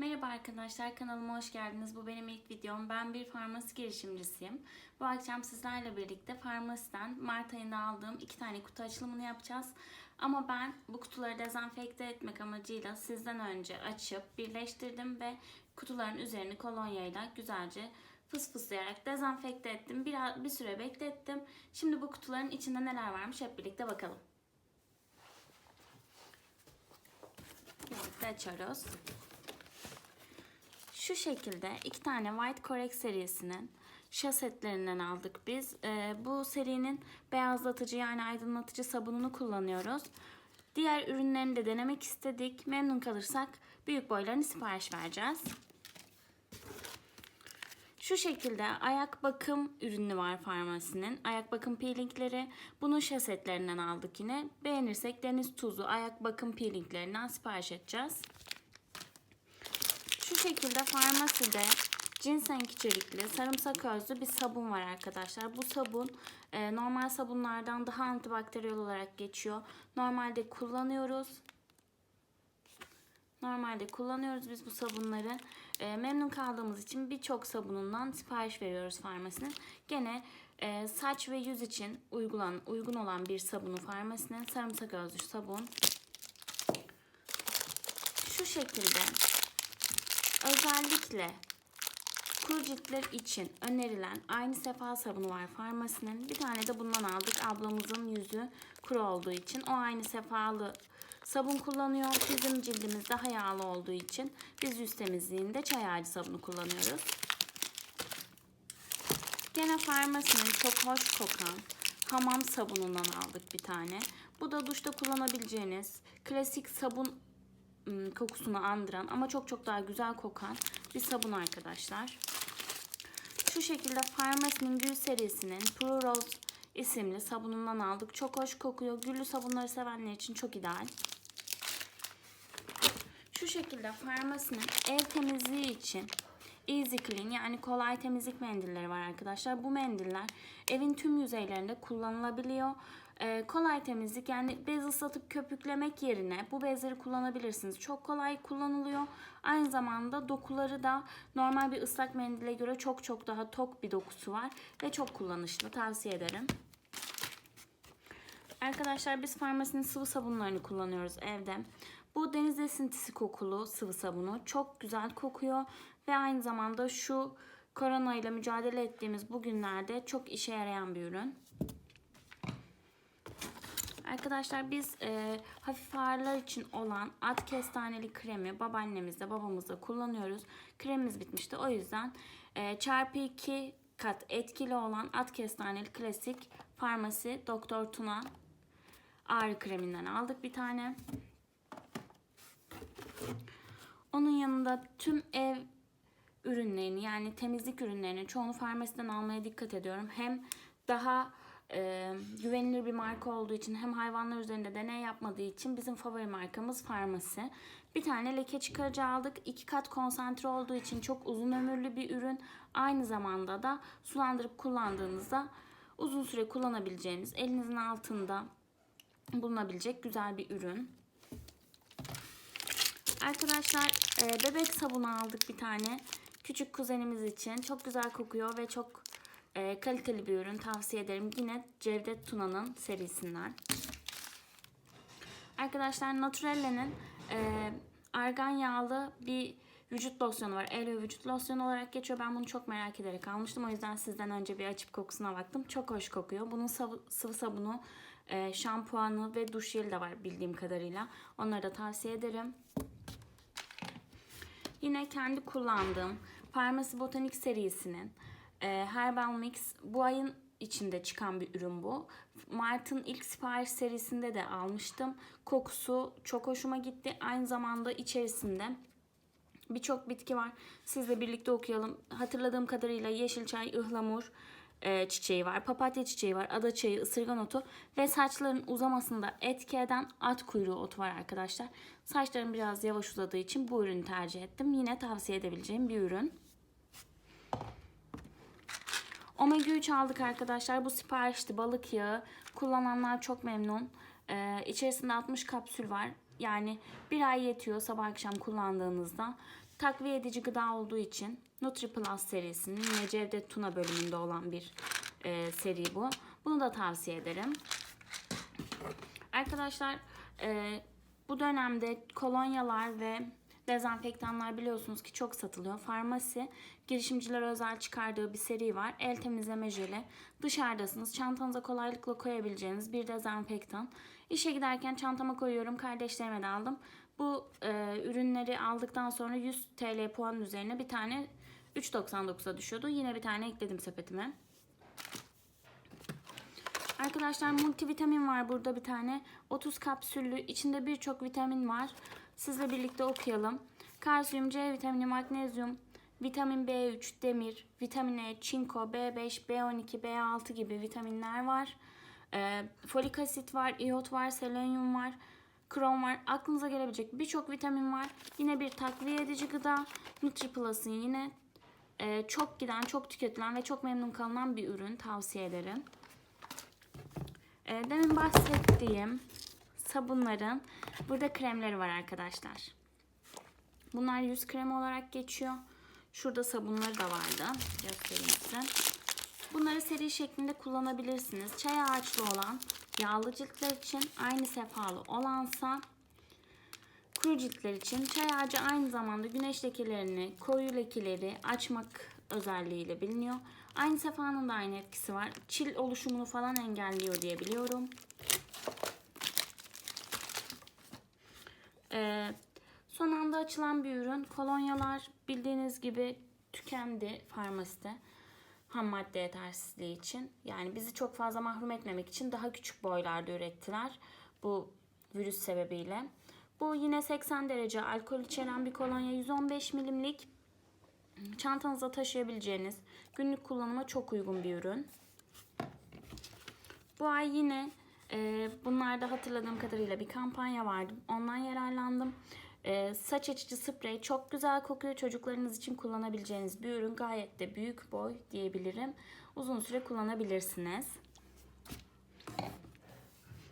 Merhaba arkadaşlar kanalıma hoş geldiniz. Bu benim ilk videom. Ben bir farmasi girişimcisiyim. Bu akşam sizlerle birlikte farmasiden Mart ayında aldığım iki tane kutu açılımını yapacağız. Ama ben bu kutuları dezenfekte etmek amacıyla sizden önce açıp birleştirdim ve kutuların üzerini kolonyayla güzelce fıs fıslayarak dezenfekte ettim. Biraz bir süre beklettim. Şimdi bu kutuların içinde neler varmış hep birlikte bakalım. Birlikte açıyoruz. Şu şekilde iki tane White Correct serisinin şasetlerinden aldık biz. Ee, bu serinin beyazlatıcı yani aydınlatıcı sabununu kullanıyoruz. Diğer ürünlerini de denemek istedik. Memnun kalırsak büyük boylarını sipariş vereceğiz. Şu şekilde ayak bakım ürünü var farmasinin. Ayak bakım peelingleri. Bunun şasetlerinden aldık yine. Beğenirsek deniz tuzu ayak bakım peelinglerinden sipariş edeceğiz. Şekilde farmaside ginseng içerikli sarımsak özlü bir sabun var arkadaşlar. Bu sabun e, normal sabunlardan daha antibakteriyel olarak geçiyor. Normalde kullanıyoruz. Normalde kullanıyoruz biz bu sabunları. E, memnun kaldığımız için birçok sabunundan sipariş veriyoruz farmasinin. Gene e, saç ve yüz için uygulan, uygun olan bir sabunu farmasinin sarımsak özlü sabun. Şu şekilde Özellikle kuru ciltler için önerilen aynı sefa sabunu var farmasinin. Bir tane de bundan aldık. Ablamızın yüzü kuru olduğu için o aynı sefalı sabun kullanıyor. Bizim cildimiz daha yağlı olduğu için biz yüz temizliğinde çay ağacı sabunu kullanıyoruz. Gene farmasinin çok hoş kokan hamam sabunundan aldık bir tane. Bu da duşta kullanabileceğiniz klasik sabun kokusunu andıran ama çok çok daha güzel kokan bir sabun arkadaşlar. Şu şekilde Farmasi'nin Gül serisinin Pure Rose isimli sabunundan aldık. Çok hoş kokuyor. Güllü sabunları sevenler için çok ideal. Şu şekilde Farmasi'nin ev temizliği için Easy Clean yani kolay temizlik mendilleri var arkadaşlar. Bu mendiller evin tüm yüzeylerinde kullanılabiliyor. Ee, kolay temizlik yani bez ıslatıp köpüklemek yerine bu bezleri kullanabilirsiniz. Çok kolay kullanılıyor. Aynı zamanda dokuları da normal bir ıslak mendile göre çok çok daha tok bir dokusu var ve çok kullanışlı. Tavsiye ederim. Arkadaşlar biz farmasinin sıvı sabunlarını kullanıyoruz evde. Bu deniz esintisi kokulu sıvı sabunu çok güzel kokuyor ve aynı zamanda şu korona ile mücadele ettiğimiz bu günlerde çok işe yarayan bir ürün. Arkadaşlar biz e, hafif ağrılar için olan at kestaneli kremi babaannemizde babamızda kullanıyoruz. Kremimiz bitmişti o yüzden e, çarpı 2 kat etkili olan at kestaneli klasik farmasi Doktor Tuna ağrı kreminden aldık bir tane. Onun yanında tüm ev ürünlerini yani temizlik ürünlerini çoğunu farmasiden almaya dikkat ediyorum. Hem daha e, güvenilir bir marka olduğu için hem hayvanlar üzerinde deney yapmadığı için bizim favori markamız farmasi. Bir tane leke çıkarıcı aldık. İki kat konsantre olduğu için çok uzun ömürlü bir ürün. Aynı zamanda da sulandırıp kullandığınızda uzun süre kullanabileceğiniz elinizin altında bulunabilecek güzel bir ürün. Arkadaşlar e, bebek sabunu aldık bir tane. Küçük kuzenimiz için. Çok güzel kokuyor ve çok e, kaliteli bir ürün. Tavsiye ederim. Yine Cevdet Tuna'nın serisinden. Arkadaşlar Naturelle'nin e, argan yağlı bir vücut losyonu var. El ve vücut losyonu olarak geçiyor. Ben bunu çok merak ederek almıştım. O yüzden sizden önce bir açıp kokusuna baktım. Çok hoş kokuyor. Bunun sıvı, sabunu, e, şampuanı ve duş jeli de var bildiğim kadarıyla. Onları da tavsiye ederim. Yine kendi kullandığım Farmasi Botanik serisinin e, Herbal Mix bu ayın içinde çıkan bir ürün bu. Mart'ın ilk sipariş serisinde de almıştım. Kokusu çok hoşuma gitti. Aynı zamanda içerisinde birçok bitki var. Sizle birlikte okuyalım. Hatırladığım kadarıyla yeşil çay, ıhlamur e, çiçeği var. Papatya çiçeği var. Ada çayı, ısırgan otu ve saçların uzamasında etki eden at kuyruğu otu var arkadaşlar. Saçlarım biraz yavaş uzadığı için bu ürünü tercih ettim. Yine tavsiye edebileceğim bir ürün. Omega 3 aldık arkadaşlar. Bu siparişti balık yağı. Kullananlar çok memnun. Ee, içerisinde 60 kapsül var. Yani bir ay yetiyor sabah akşam kullandığınızda. Takviye edici gıda olduğu için Nutri Plus serisinin yine Cevdet Tuna bölümünde olan bir e, seri bu. Bunu da tavsiye ederim. Arkadaşlar e, bu dönemde kolonyalar ve dezenfektanlar biliyorsunuz ki çok satılıyor. Farmasi girişimciler özel çıkardığı bir seri var. El temizleme jeli. Dışarıdasınız. Çantanıza kolaylıkla koyabileceğiniz bir dezenfektan. İşe giderken çantama koyuyorum. Kardeşlerime de aldım. Bu e, ürünleri aldıktan sonra 100 TL puan üzerine bir tane 3.99'a düşüyordu. Yine bir tane ekledim sepetime. Arkadaşlar multivitamin var burada bir tane. 30 kapsüllü. içinde birçok vitamin var. Sizle birlikte okuyalım. Kalsiyum, C vitamini, magnezyum, vitamin B3, demir, vitamin E, çinko, B5, B12, B6 gibi vitaminler var. Ee, folik asit var, iot var, selenyum var, krom var. Aklınıza gelebilecek birçok vitamin var. Yine bir takviye edici gıda. NutriPlus'ın yine e, çok giden, çok tüketilen ve çok memnun kalınan bir ürün. Tavsiye ederim. E, demin bahsettiğim sabunların burada kremleri var arkadaşlar. Bunlar yüz kremi olarak geçiyor. Şurada sabunları da vardı. Göstereyim size. Bunları seri şeklinde kullanabilirsiniz. Çay ağaçlı olan yağlı ciltler için aynı sefalı olansa kuru ciltler için çay ağacı aynı zamanda güneş lekelerini, koyu lekeleri açmak özelliğiyle biliniyor. Aynı sefanın da aynı etkisi var. Çil oluşumunu falan engelliyor diye biliyorum. Ee, son anda açılan bir ürün. Kolonyalar bildiğiniz gibi tükendi farmaside. Ham madde yetersizliği için. Yani bizi çok fazla mahrum etmemek için daha küçük boylarda ürettiler. Bu virüs sebebiyle. Bu yine 80 derece alkol içeren bir kolonya. 115 milimlik çantanıza taşıyabileceğiniz günlük kullanıma çok uygun bir ürün. Bu ay yine e, bunlarda hatırladığım kadarıyla bir kampanya vardı. Ondan yararlandım. E, saç açıcı sprey çok güzel kokuyor. Çocuklarınız için kullanabileceğiniz bir ürün. Gayet de büyük boy diyebilirim. Uzun süre kullanabilirsiniz.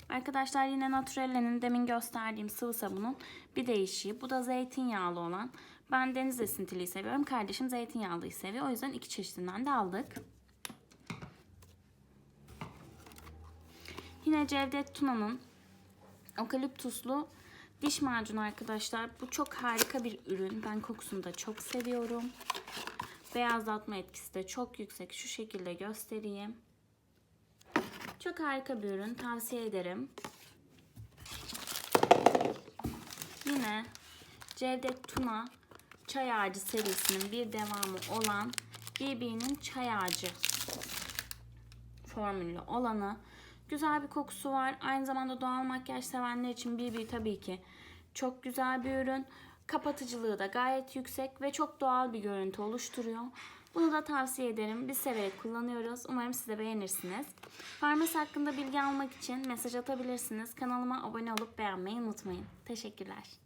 Arkadaşlar yine Naturelle'nin demin gösterdiğim sıvı sabunun bir değişiği. Bu da zeytinyağlı olan. Ben deniz esintiliyi seviyorum. Kardeşim zeytinyağlıyı seviyor. O yüzden iki çeşidinden de aldık. Yine Cevdet Tuna'nın okaliptuslu diş macunu arkadaşlar. Bu çok harika bir ürün. Ben kokusunu da çok seviyorum. Beyazlatma etkisi de çok yüksek. Şu şekilde göstereyim. Çok harika bir ürün. Tavsiye ederim. Yine Cevdet Tuna Çay Ağacı serisinin bir devamı olan BB'nin Çay Ağacı formüllü olanı. Güzel bir kokusu var. Aynı zamanda doğal makyaj sevenler için BB tabii ki çok güzel bir ürün. Kapatıcılığı da gayet yüksek ve çok doğal bir görüntü oluşturuyor. Bunu da tavsiye ederim. Biz severek kullanıyoruz. Umarım siz de beğenirsiniz. Farmasi hakkında bilgi almak için mesaj atabilirsiniz. Kanalıma abone olup beğenmeyi unutmayın. Teşekkürler.